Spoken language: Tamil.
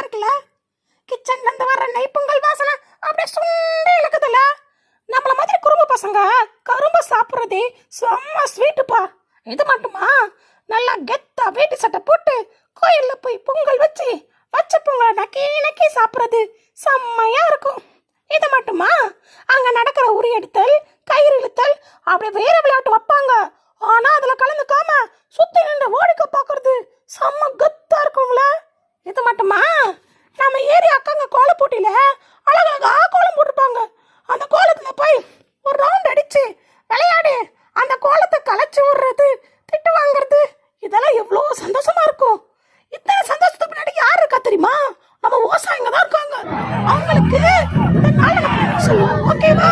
இருக்குல்ல கிச்சன்ல இருந்து வர்ற நெய் பொங்கல் வாசனை அப்படியே சுண்டே இழக்குதுல்ல நம்மள மாதிரி குறும்பு பசங்க கரும்பு சாப்பிட்றதே செம்ம ஸ்வீட்டுப்பா இது மட்டுமா? நல்லா கெத்தா வேட்டி சட்டை போட்டு கோயிலில் போய் பொங்கல் வச்சு வச்ச பொங்கலை நக்கி நக்கி சாப்பிட்றது செம்மையாக இருக்கும். இது மட்டுமா? அங்கே நடக்கிற உரி எடுத்தல் கயிறு இழுத்தல் அப்படி வேற விளையாட்டு வைப்பாங்க. ஆனால் அதில் கலந்துக்காம சுற்றி நின்று ஓடிக்க பார்க்கறது செம்ம கத்தா இது மட்டுமா? நம்ம ஏரி அக்காங்க கோலம் போட்டியில அழகழகா கோலம் போட்டிருப்பாங்க. அந்த கோலத்துல போய் ஒரு ரவுண்ட் அடிச்சு விளையாடு அந்த கோலத்தை களைச்சி விடுறது திட்டு வாங்குறது இதெல்லாம் எவ்வளோ சந்தோஷமா இருக்கும். இத்தனை சந்தோஷத்துக்கு பின்னாடி யார் இருக்கா தெரியுமா? நம்ம விவசாயிங்க தான் இருக்காங்க. அவங்களுக்கு இந்த நாள் நம்ம சொல்லுவோம். ஓகேவா